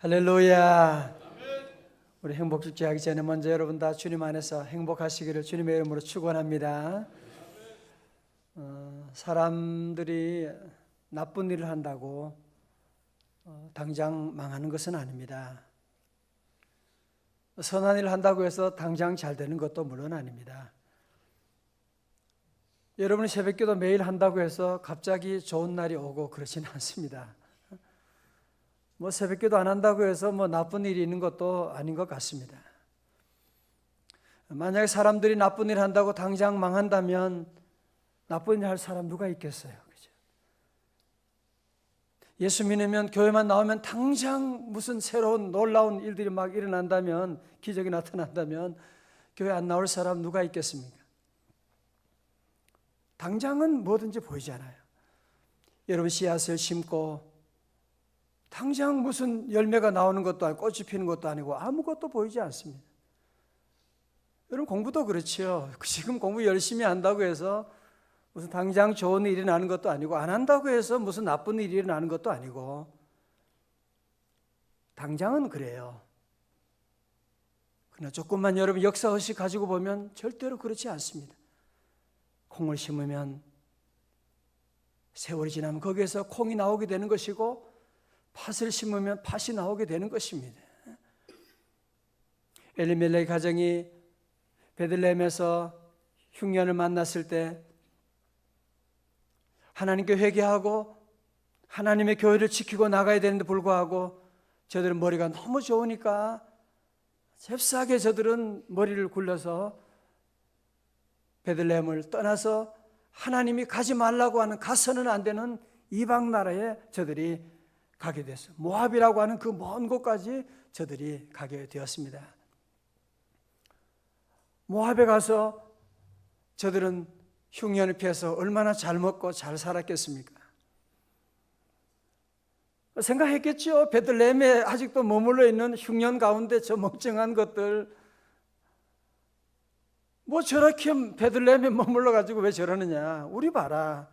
할렐루야. 우리 행복 축제 하기 전에 먼저 여러분 다 주님 안에서 행복하시기를 주님의 이름으로 축원합니다. 어, 사람들이 나쁜 일을 한다고 어, 당장 망하는 것은 아닙니다. 선한 일을 한다고 해서 당장 잘 되는 것도 물론 아닙니다. 여러분이 새벽기도 매일 한다고 해서 갑자기 좋은 날이 오고 그러지는 않습니다. 뭐 새벽기도 안 한다고 해서 뭐 나쁜 일이 있는 것도 아닌 것 같습니다. 만약에 사람들이 나쁜 일 한다고 당장 망한다면 나쁜 일 할 사람 누가 있겠어요? 그죠? 예수 믿으면 교회만 나오면 당장 무슨 새로운 놀라운 일들이 막 일어난다면 기적이 나타난다면 교회 안 나올 사람 누가 있겠습니까? 당장은 뭐든지 보이잖아요. 여러분 씨앗을 심고 당장 무슨 열매가 나오는 것도 아니고 꽃이 피는 것도 아니고 아무것도 보이지 않습니다. 여러분 공부도 그렇지요. 지금 공부 열심히 한다고 해서 무슨 당장 좋은 일이 나는 것도 아니고 안 한다고 해서 무슨 나쁜 일이 일어나는 것도 아니고 당장은 그래요. 그러나 조금만 여러분 역사의식 가지고 보면 절대로 그렇지 않습니다. 콩을 심으면 세월이 지나면 거기에서 콩이 나오게 되는 것이고 팥을 심으면 팥이 나오게 되는 것입니다. 엘리멜렉 가정이 베들레헴에서 흉년을 만났을 때 하나님께 회개하고 하나님의 교회를 지키고 나가야 되는데 불구하고 저들은 머리가 너무 좋으니까 잽싸게 저들은 머리를 굴려서 베들레헴을 떠나서 하나님이 가지 말라고 하는 가서는 안 되는 이방 나라에 저들이 가게 됐어요. 모압이라고 하는 그 먼 곳까지 저들이 가게 되었습니다. 모압에 가서 저들은 흉년을 피해서 얼마나 잘 먹고 잘 살았겠습니까? 생각했겠죠. 베들레헴에 아직도 머물러 있는 흉년 가운데 저 멍청한 것들 뭐 저렇게 베들레헴에 머물러 가지고 왜 저러느냐? 우리 봐라.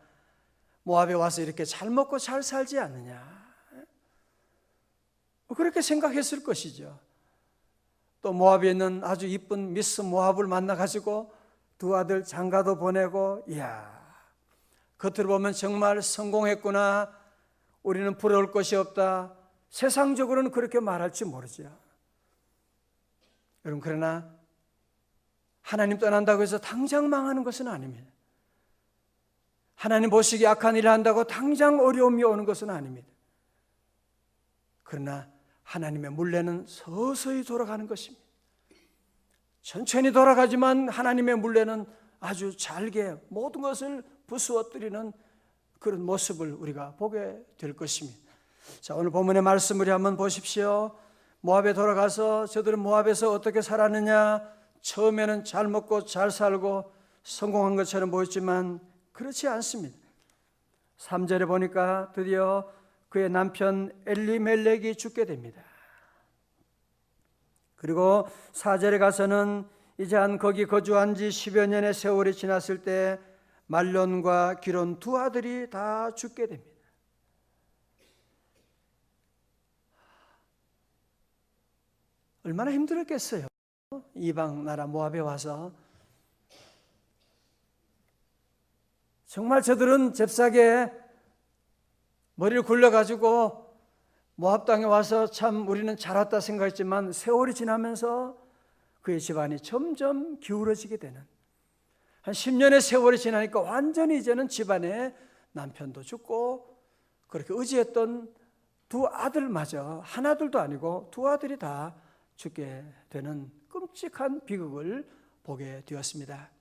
모압에 와서 이렇게 잘 먹고 잘 살지 않느냐? 뭐 그렇게 생각했을 것이죠. 또 모압에 있는 아주 이쁜 미스 모압을 만나 가지고 두 아들 장가도 보내고 이야 겉으로 보면 정말 성공했구나. 우리는 부러울 것이 없다. 세상적으로는 그렇게 말할지 모르죠. 여러분 그러나 하나님 떠난다고 해서 당장 망하는 것은 아닙니다. 하나님 보시기 악한 일을 한다고 당장 어려움이 오는 것은 아닙니다. 그러나 하나님의 물레는 서서히 돌아가는 것입니다. 천천히 돌아가지만 하나님의 물레는 아주 잘게 모든 것을 부수어뜨리는 그런 모습을 우리가 보게 될 것입니다. 자, 오늘 본문의 말씀을 한번 보십시오. 모압에 돌아가서 저들은 모압에서 어떻게 살았느냐? 처음에는 잘 먹고 잘 살고 성공한 것처럼 보였지만 그렇지 않습니다. 3절에 보니까 드디어 그의 남편 엘리멜렉이 죽게 됩니다. 그리고 사절에 가서는 이제 한 거기 거주한 지 10여 년의 세월이 지났을 때 말론과 기론 두 아들이 다 죽게 됩니다. 얼마나 힘들었겠어요. 이방 나라 모압에 와서 정말 저들은 잽싸게 머리를 굴려가지고 모압 땅에 와서 참 우리는 잘 왔다 생각했지만 세월이 지나면서 그의 집안이 점점 기울어지게 되는 한 10년의 세월이 지나니까 완전히 이제는 집안에 남편도 죽고 그렇게 의지했던 두 아들마저 하나둘도 아니고 두 아들이 다 죽게 되는 끔찍한 비극을 보게 되었습니다.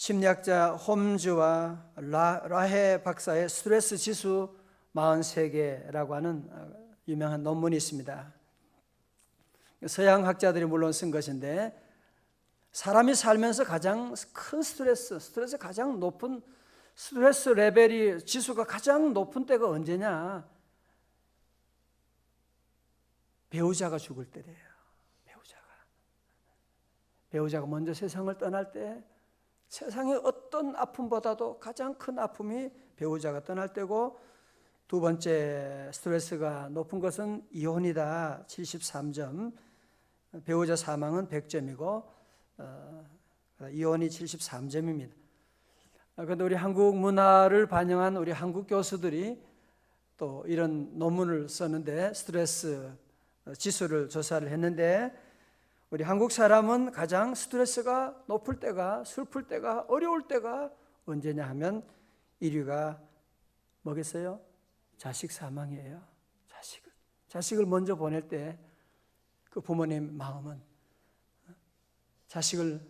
심리학자 홈즈와 라, 라헤 박사의 스트레스 지수 43개라고 하는 어, 유명한 논문이 있습니다. 서양 학자들이 물론 쓴 것인데 사람이 살면서 가장 큰 스트레스, 스트레스 가장 높은 스트레스 레벨이 지수가 가장 높은 때가 언제냐? 배우자가 죽을 때래요. 배우자가. 배우자가 먼저 세상을 떠날 때 세상의 어떤 아픔보다도 가장 큰 아픔이 배우자가 떠날 때고 두 번째 스트레스가 높은 것은 이혼이다 73점 배우자 사망은 100점이고 어, 이혼이 73점입니다. 그런데 우리 한국 문화를 반영한 우리 한국 교수들이 또 이런 논문을 썼는데 스트레스 지수를 조사를 했는데 우리 한국 사람은 가장 스트레스가 높을 때가 슬플 때가 어려울 때가 언제냐 하면 1위가 뭐겠어요? 자식 사망이에요. 자식을 자식을 먼저 보낼 때 그 부모님 마음은 자식을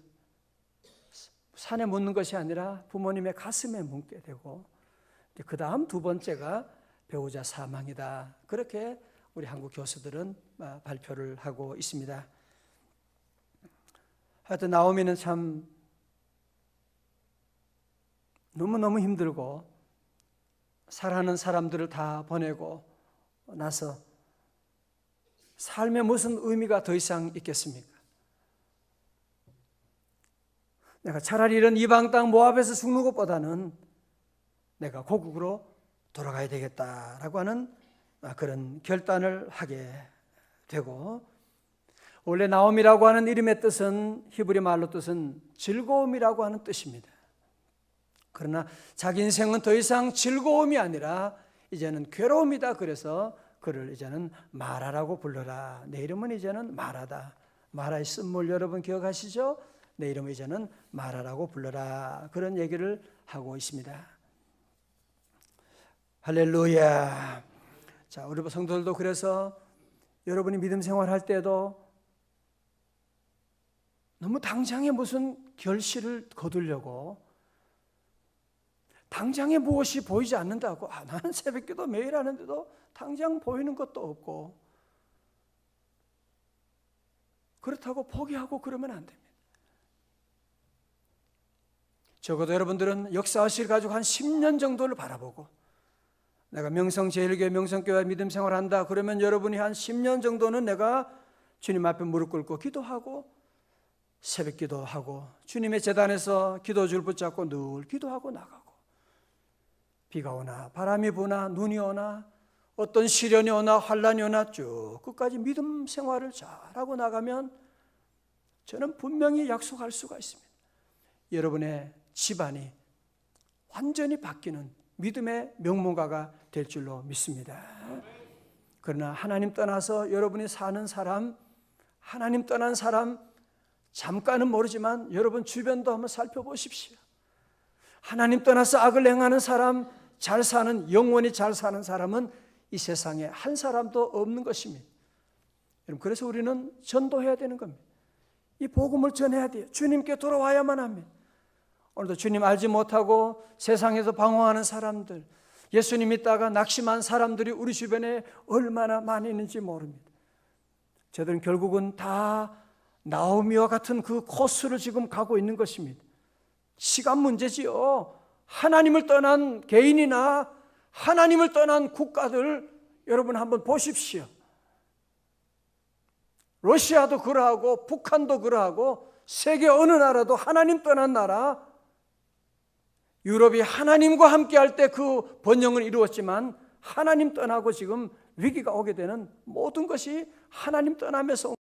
산에 묻는 것이 아니라 부모님의 가슴에 묻게 되고 그 다음 두 번째가 배우자 사망이다. 그렇게 우리 한국 교수들은 아, 발표를 하고 있습니다. 하여튼 나오미는 참 너무너무 힘들고 사랑하는 사람들을 다 보내고 나서 삶에 무슨 의미가 더 이상 있겠습니까? 내가 차라리 이런 이방 땅 모압에서 죽는 것보다는 내가 고국으로 돌아가야 되겠다라고 하는 그런 결단을 하게 되고 원래 나옴이라고 하는 이름의 뜻은 히브리 말로 뜻은 즐거움이라고 하는 뜻입니다. 그러나 자기 인생은 더 이상 즐거움이 아니라 이제는 괴로움이다. 그래서 그를 이제는 마라라고 불러라. 내 이름은 이제는 마라다. 마라의 쓴물 여러분 기억하시죠? 내 이름은 이제는 마라라고 불러라. 그런 얘기를 하고 있습니다. 할렐루야. 자, 우리 성도들도 그래서 여러분이 믿음 생활할 때도 너무 당장에 무슨 결실을 거두려고. 당장에 무엇이 보이지 않는다고. 아, 나는 새벽기도 매일 하는데도 당장 보이는 것도 없고. 그렇다고 포기하고 그러면 안 됩니다. 적어도 여러분들은 역사실 가지고 한 10년 정도를 바라보고 내가 명성제일교회 명성교회 믿음 생활한다 그러면 여러분이 한 10년 정도는 내가 주님 앞에 무릎 꿇고 기도하고 새벽 기도하고 주님의 재단에서 기도줄 붙잡고 늘 기도하고 나가고 비가 오나 바람이 부나 눈이 오나 어떤 시련이 오나 환란이 오나 쭉 끝까지 믿음 생활을 잘하고 나가면 저는 분명히 약속할 수가 있습니다. 여러분의 집안이 완전히 바뀌는 믿음의 명문가가 될 줄로 믿습니다. 그러나 하나님 떠나서 여러분이 사는 사람, 하나님 떠난 사람, 잠깐은 모르지만 여러분 주변도 한번 살펴보십시오. 하나님 떠나서 악을 행하는 사람, 잘 사는, 영원히 잘 사는 사람은 이 세상에 한 사람도 없는 것입니다. 여러분, 그래서 우리는 전도해야 되는 겁니다. 이 복음을 전해야 돼요. 주님께 돌아와야만 합니다. 오늘도 주님 알지 못하고 세상에서 방황하는 사람들, 예수님 믿다가 낙심한 사람들이 우리 주변에 얼마나 많이 있는지 모릅니다. 저들은 결국은 다 나오미와 같은 그 코스를 지금 가고 있는 것입니다. 시간 문제지요. 하나님을 떠난 개인이나 하나님을 떠난 국가들 여러분 한번 보십시오. 러시아도 그러하고 북한도 그러하고 세계 어느 나라도 하나님 떠난 나라 유럽이 하나님과 함께 할 때 그 번영을 이루었지만 하나님 떠나고 지금 위기가 오게 되는 모든 것이 하나님 떠나면서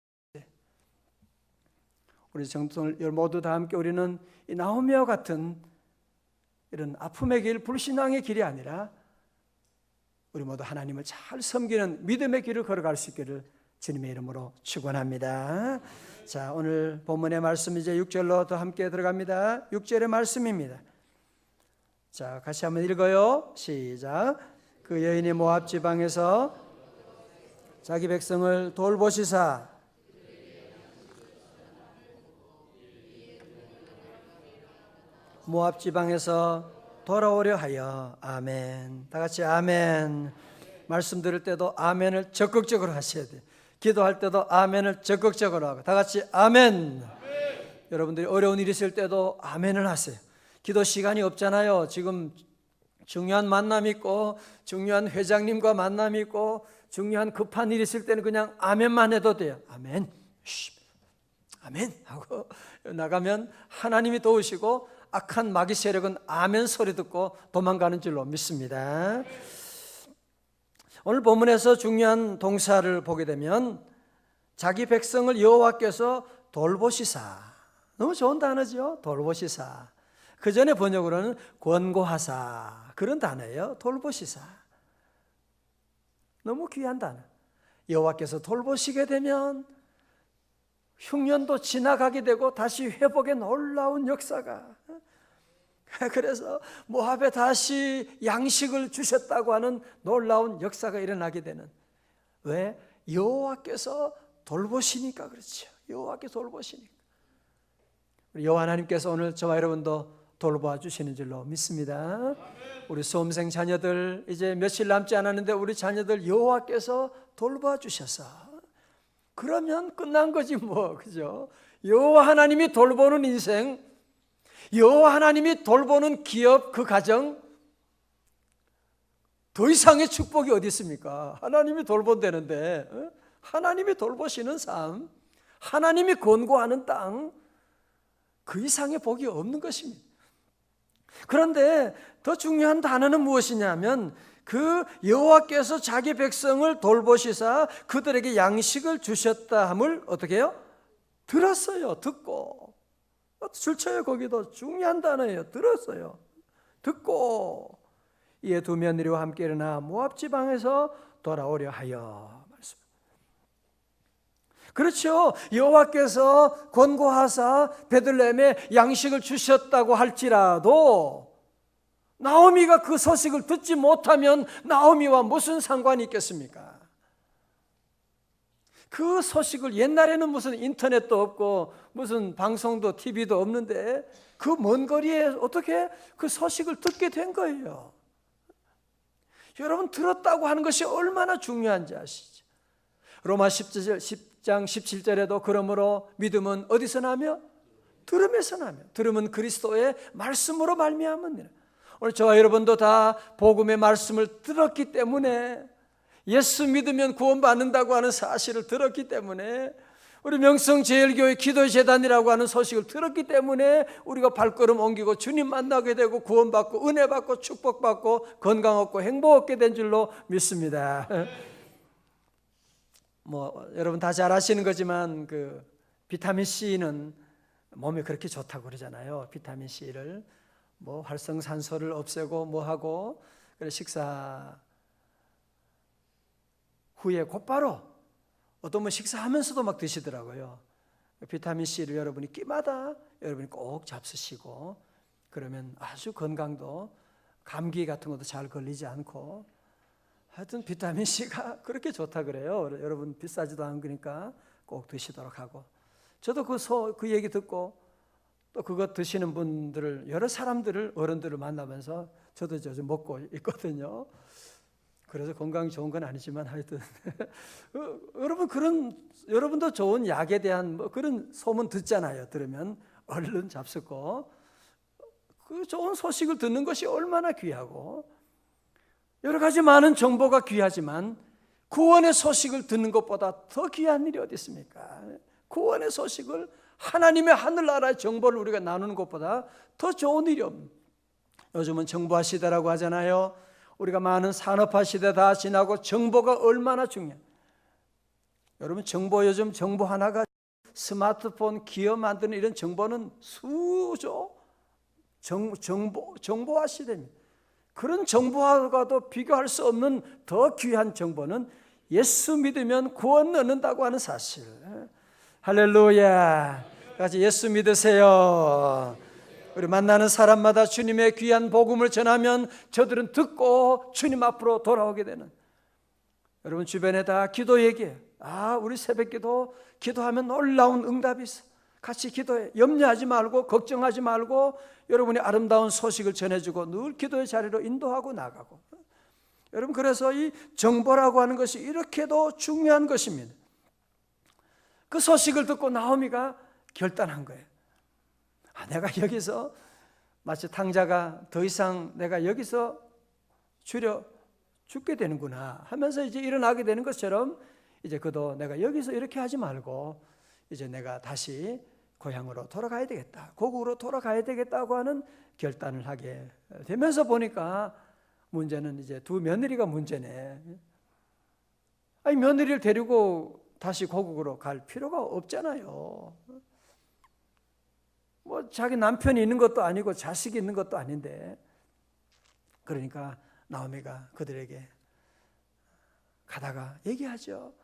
우리 정통을 모두 다 함께 우리는 이 나오미와 같은 이런 아픔의 길, 불신앙의 길이 아니라 우리 모두 하나님을 잘 섬기는 믿음의 길을 걸어갈 수 있기를 주님의 이름으로 축원합니다. 자, 오늘 본문의 말씀 이제 6절로 더 함께 들어갑니다. 6절의 말씀입니다. 자, 같이 한번 읽어요. 시작. 그 여인이 모압 지방에서 자기 백성을 돌보시사 모압 지방에서 돌아오려 하여 아멘. 다 같이 아멘. 말씀 들을 때도 아멘을 적극적으로 하셔야 돼요. 기도할 때도 아멘을 적극적으로 하고 다 같이 아멘. 여러분들이 어려운 일 있을 때도 아멘을 하세요. 기도 시간이 없잖아요. 지금 중요한 만남 있고 중요한 회장님과 만남 있고 중요한 급한 일 있을 때는 그냥 아멘만 해도 돼요. 아멘. 쉬. 아멘 하고 나가면 하나님이 도우시고 악한 마귀 세력은 아멘 소리 듣고 도망가는 줄로 믿습니다. 오늘 본문에서 중요한 동사를 보게 되면 자기 백성을 여호와께서 돌보시사 너무 좋은 단어죠. 돌보시사. 그 전에 번역으로는 권고하사 그런 단어예요. 돌보시사. 너무 귀한 단어. 여호와께서 돌보시게 되면 흉년도 지나가게 되고 다시 회복의 놀라운 역사가 그래서 모압에 다시 양식을 주셨다고 하는 놀라운 역사가 일어나게 되는 왜 여호와께서 돌보시니까 그렇죠. 여호와께서 돌보시니까 여호와 하나님께서 오늘 저와 여러분도 돌보아 주시는 줄로 믿습니다. 우리 수험생 자녀들 이제 며칠 남지 않았는데 우리 자녀들 여호와께서 돌보아 주셔서 그러면 끝난 거지 뭐 그죠? 여호와 하나님이 돌보는 인생, 여호와 하나님이 돌보는 기업 그 가정 더 이상의 축복이 어디 있습니까? 하나님이 돌본다는데 어? 하나님이 돌보시는 삶, 하나님이 권고하는 땅, 그 이상의 복이 없는 것입니다. 그런데 더 중요한 단어는 무엇이냐면 그 여호와께서 자기 백성을 돌보시사 그들에게 양식을 주셨다 함을 어떻게 해요? 들었어요. 듣고. 줄쳐요 거기도 중요한 단어예요. 들었어요. 듣고 이에 두 며느리와 함께 일어나 모압 지방에서 돌아오려 하여 말씀. 그렇죠. 여호와께서 권고하사 베들레헴에 양식을 주셨다고 할지라도 나오미가 그 소식을 듣지 못하면 나오미와 무슨 상관이 있겠습니까? 그 소식을 옛날에는 무슨 인터넷도 없고 무슨 방송도 TV도 없는데 그 먼 거리에 어떻게 그 소식을 듣게 된 거예요. 여러분 들었다고 하는 것이 얼마나 중요한지 아시죠? 로마 10장 17절에도 그러므로 믿음은 어디서 나며 들음에서 나며 들음은 그리스도의 말씀으로 말미암으니라. 오늘 저와 여러분도 다 복음의 말씀을 들었기 때문에 예수 믿으면 구원받는다고 하는 사실을 들었기 때문에 우리 명성제일교회 기도재단이라고 하는 소식을 들었기 때문에 우리가 발걸음 옮기고 주님 만나게 되고 구원받고 은혜 받고 축복받고 건강 얻고 행복 얻게 된 줄로 믿습니다. 뭐 여러분 다 잘 아시는 거지만 그 비타민 C는 몸에 그렇게 좋다고 그러잖아요. 비타민 C를 뭐 활성산소를 없애고 뭐 하고 그래 식사 후에 곧바로 어떤 분 식사하면서도 막 드시더라고요. 비타민 C를 여러분이 끼마다 여러분이 꼭 잡수시고 그러면 아주 건강도 감기 같은 것도 잘 걸리지 않고 하여튼 비타민 C가 그렇게 좋다 그래요. 여러분 비싸지도 않으니까 꼭 드시도록 하고 저도 그, 소, 그 얘기 듣고 또 그거 드시는 분들을 여러 사람들을 어른들을 만나면서 저도 저 먹고 있거든요. 그래서 건강이 좋은 건 아니지만 하여튼 어, 여러분 그런 여러분도 좋은 약에 대한 뭐 그런 소문 듣잖아요. 들으면 얼른 잡수고 그 좋은 소식을 듣는 것이 얼마나 귀하고 여러 가지 많은 정보가 귀하지만 구원의 소식을 듣는 것보다 더 귀한 일이 어디 있습니까? 구원의 소식을 하나님의 하늘나라의 정보를 우리가 나누는 것보다 더 좋은 일이 없는 요즘은 정보화 시대라고 하잖아요. 우리가 많은 산업화 시대 다 지나고 정보가 얼마나 중요해. 여러분 정보 요즘 정보 하나가 스마트폰 기업 만드는 이런 정보는 수조 정, 정보 정보화 시대입니다. 그런 정보와도 비교할 수 없는 더 귀한 정보는 예수 믿으면 구원 얻는다고 하는 사실. 할렐루야. 같이 예수 믿으세요. 우리 만나는 사람마다 주님의 귀한 복음을 전하면 저들은 듣고 주님 앞으로 돌아오게 되는 여러분 주변에 다 기도 얘기해. 아, 우리 새벽 기도 기도하면 놀라운 응답이 있어. 같이 기도해. 염려하지 말고 걱정하지 말고 여러분이 아름다운 소식을 전해주고 늘 기도의 자리로 인도하고 나가고. 여러분 그래서 이 정보라고 하는 것이 이렇게도 중요한 것입니다. 그 소식을 듣고 나오미가 결단한 거예요. 아, 내가 여기서 마치 탕자가 더 이상 내가 여기서 줄여 죽게 되는구나 하면서 이제 일어나게 되는 것처럼 이제 그도 내가 여기서 이렇게 하지 말고 이제 내가 다시 고향으로 돌아가야 되겠다. 고국으로 돌아가야 되겠다고 하는 결단을 하게 되면서 보니까 문제는 이제 두 며느리가 문제네. 아니 며느리를 데리고 다시 고국으로 갈 필요가 없잖아요. 뭐 자기 남편이 있는 것도 아니고 자식이 있는 것도 아닌데 그러니까 나오미가 그들에게 가다가 얘기하죠.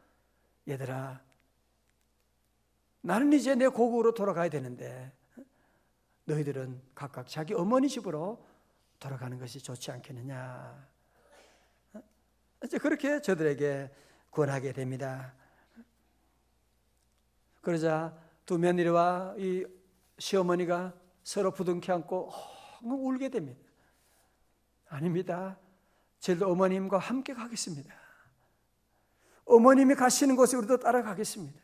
얘들아, 나는 이제 내 고국으로 돌아가야 되는데 너희들은 각각 자기 어머니 집으로 돌아가는 것이 좋지 않겠느냐. 이제 그렇게 저들에게 권하게 됩니다. 그러자 두 며느리와 이 시어머니가 서로 부둥켜 안고 엉엉 울게 됩니다. 아닙니다. 저도 어머님과 함께 가겠습니다. 어머님이 가시는 곳에 우리도 따라가겠습니다.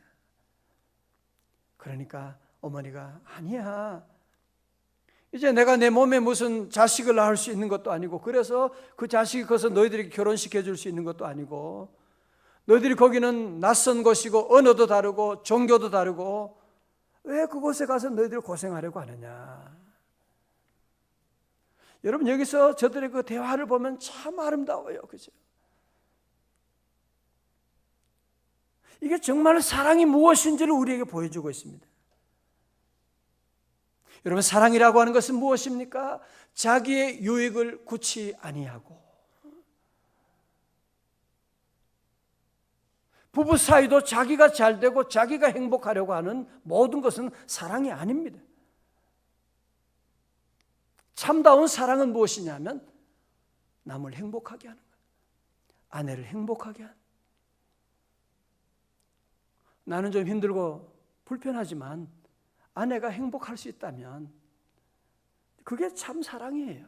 그러니까 어머니가 아니야. 이제 내가 내 몸에 무슨 자식을 낳을 수 있는 것도 아니고 그래서 그 자식이 커서 너희들에게 결혼시켜 줄 수 있는 것도 아니고 너희들이 거기는 낯선 곳이고 언어도 다르고 종교도 다르고 왜 그곳에 가서 너희들 고생하려고 하느냐. 여러분 여기서 저들의 그 대화를 보면 참 아름다워요. 그죠? 이게 정말 사랑이 무엇인지를 우리에게 보여주고 있습니다. 여러분 사랑이라고 하는 것은 무엇입니까? 자기의 유익을 굳이 아니하고 부부 사이도 자기가 잘 되고 자기가 행복하려고 하는 모든 것은 사랑이 아닙니다. 참다운 사랑은 무엇이냐면 남을 행복하게 하는 것. 아내를 행복하게 하는. 나는 좀 힘들고 불편하지만 아내가 행복할 수 있다면 그게 참 사랑이에요.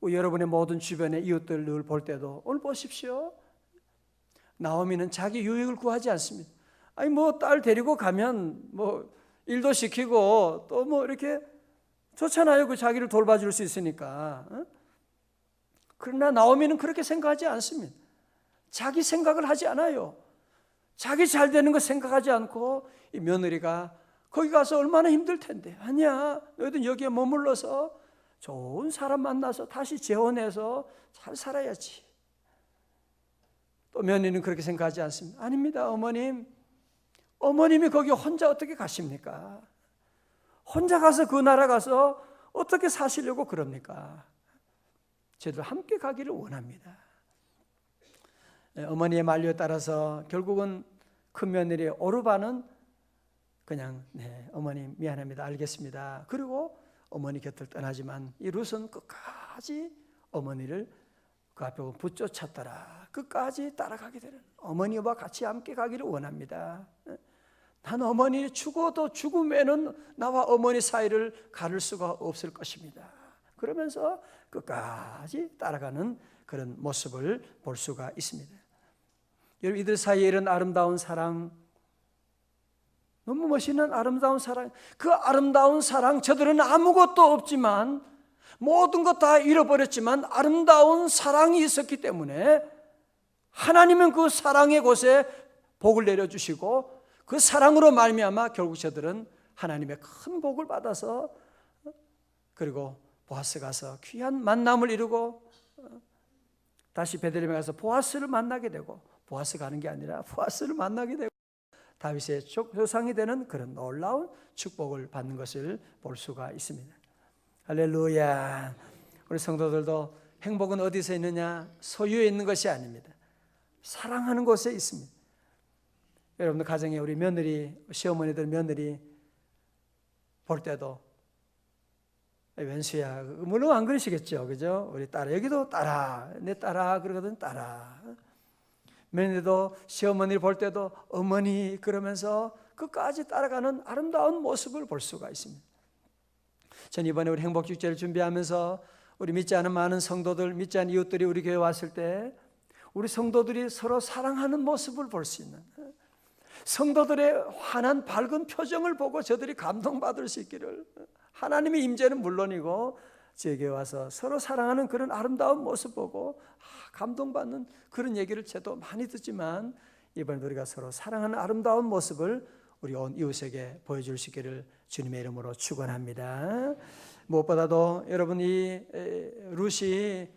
뭐 여러분의 모든 주변의 이웃들 늘 볼 때도 오늘 보십시오. 나오미는 자기 유익을 구하지 않습니다. 아니 뭐 딸 데리고 가면 뭐 일도 시키고 또 뭐 이렇게 좋잖아요. 그 자기를 돌봐줄 수 있으니까. 어? 그러나 나오미는 그렇게 생각하지 않습니다. 자기 생각을 하지 않아요. 자기 잘 되는 거 생각하지 않고 이 며느리가 거기 가서 얼마나 힘들 텐데. 아니야. 너희들 여기에 머물러서 좋은 사람 만나서 다시 재혼해서 잘 살아야지. 또 며느리는 그렇게 생각하지 않습니다. 아닙니다, 어머님. 어머님이 거기 혼자 어떻게 가십니까? 혼자 가서 그 나라 가서 어떻게 사시려고 그럽니까? 저도 함께 가기를 원합니다. 예, 어머니의 만류에 따라서 결국은 큰 며느리 오르바는 그냥 네, 어머님 미안합니다. 알겠습니다. 그리고 어머니 곁을 떠나지만 이 룻은 끝까지 어머니를 그 앞에 붙쫓았더라. 끝까지 따라가게 되는 어머니와 같이 함께 가기를 원합니다. 난 어머니 죽어도 죽음에는 나와 어머니 사이를 가를 수가 없을 것입니다. 그러면서 끝까지 따라가는 그런 모습을 볼 수가 있습니다. 여러분 이들 사이에 이런 아름다운 사랑 너무 멋있는 아름다운 사랑. 그 아름다운 사랑, 저들은 아무것도 없지만, 모든 것 다 잃어버렸지만, 아름다운 사랑이 있었기 때문에, 하나님은 그 사랑의 곳에 복을 내려 주시고, 그 사랑으로 말미암아 결국 저들은 하나님의 큰 복을 받아서, 그리고 보아스 가서 귀한 만남을 이루고, 다시 베들레헴에 가서 보아스를 만나게 되고, 보아스 가는 게 아니라 보아스를 만나게 되고, 다윗의 조상이 되는 그런 놀라운 축복을 받는 것을 볼 수가 있습니다. 할렐루야. 우리 성도들도 행복은 어디서 있느냐? 소유에 있는 것이 아닙니다. 사랑하는 곳에 있습니다. 여러분들 가정에 우리 며느리, 시어머니들 며느리 볼 때도 웬수야. 물론 안 그러시겠죠. 그죠? 우리 딸아. 여기도 딸아. 내 딸아. 그러거든 딸아. 며느리도 시어머니를 볼 때도 어머니 그러면서 끝까지 따라가는 아름다운 모습을 볼 수가 있습니다. 전 이번에 우리 행복축제를 준비하면서 우리 믿지 않은 많은 성도들, 믿지 않은 이웃들이 우리 교회 왔을 때 우리 성도들이 서로 사랑하는 모습을 볼 수 있는 성도들의 환한 밝은 표정을 보고 저들이 감동받을 수 있기를 하나님의 임재는 물론이고 제게 와서 서로 사랑하는 그런 아름다운 모습 보고 감동받는 그런 얘기를 저도 많이 듣지만 이번에 우리가 서로 사랑하는 아름다운 모습을 우리 온 이웃에게 보여줄 수 있기를 주님의 이름으로 축원합니다. 무엇보다도 여러분 이 루시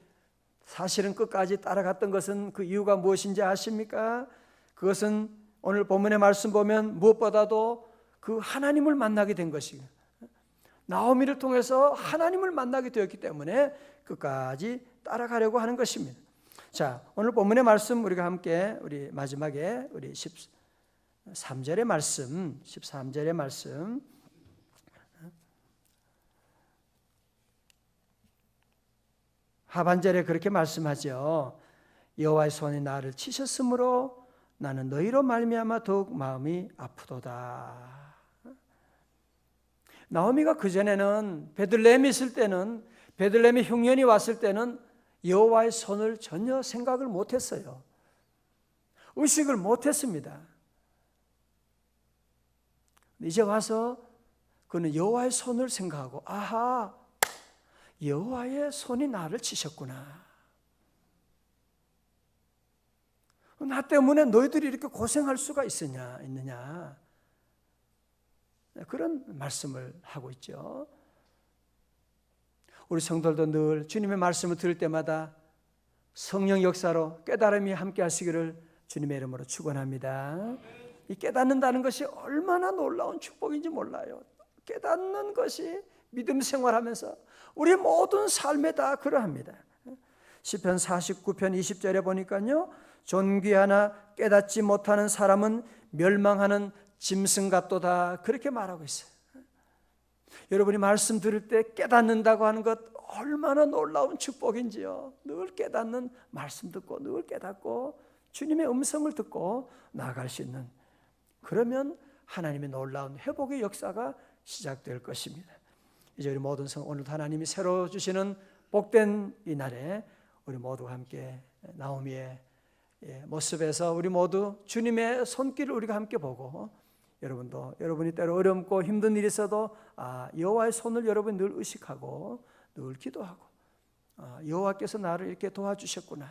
사실은 끝까지 따라갔던 것은 그 이유가 무엇인지 아십니까? 그것은 오늘 본문의 말씀 보면 무엇보다도 그 하나님을 만나게 된 것이에요. 나오미를 통해서 하나님을 만나게 되었기 때문에 끝까지 따라가려고 하는 것입니다. 자, 오늘 본문의 말씀 우리가 함께 우리 마지막에 우리 13절의 말씀, 13절의 말씀 하반절에 그렇게 말씀하죠. 여호와의 손이 나를 치셨으므로 나는 너희로 말미암아 더욱 마음이 아프도다. 나오미가 그 전에는 베들레헴에 있을 때는 베들레헴에 흉년이 왔을 때는 여호와의 손을 전혀 생각을 못했어요. 의식을 못했습니다. 이제 와서 그는 여호와의 손을 생각하고 아하 여호와의 손이 나를 치셨구나. 나 때문에 너희들이 이렇게 고생할 수가 있으냐 있느냐 그런 말씀을 하고 있죠. 우리 성도들도 늘 주님의 말씀을 들을 때마다 성령 역사로 깨달음이 함께 하시기를 주님의 이름으로 축원합니다. 이 깨닫는다는 것이 얼마나 놀라운 축복인지 몰라요. 깨닫는 것이 믿음 생활하면서 우리 모든 삶에 다 그러합니다. 시편 49편 20절에 보니까요. 존귀하나 깨닫지 못하는 사람은 멸망하는 짐승 같도다 그렇게 말하고 있어요. 여러분이 말씀 들을 때 깨닫는다고 하는 것 얼마나 놀라운 축복인지요. 늘 깨닫는 말씀 듣고 늘 깨닫고 주님의 음성을 듣고 나아갈 수 있는 그러면 하나님의 놀라운 회복의 역사가 시작될 것입니다. 이제 우리 모든 성 오늘 하나님이 새로 주시는 복된 이 날에 우리 모두 함께 나오미의 예, 모습에서 우리 모두 주님의 손길을 우리가 함께 보고 여러분도 여러분이 때로 어렵고 힘든 일이 있어도 아, 여호와의 손을 여러분 늘 의식하고 늘 기도하고 아, 여호와께서 나를 이렇게 도와주셨구나.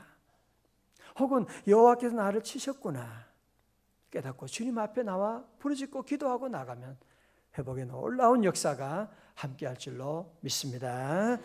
혹은 여호와께서 나를 치셨구나. 깨닫고 주님 앞에 나와 부르짖고 기도하고 나가면 회복의 놀라운 역사가 함께할 줄로 믿습니다.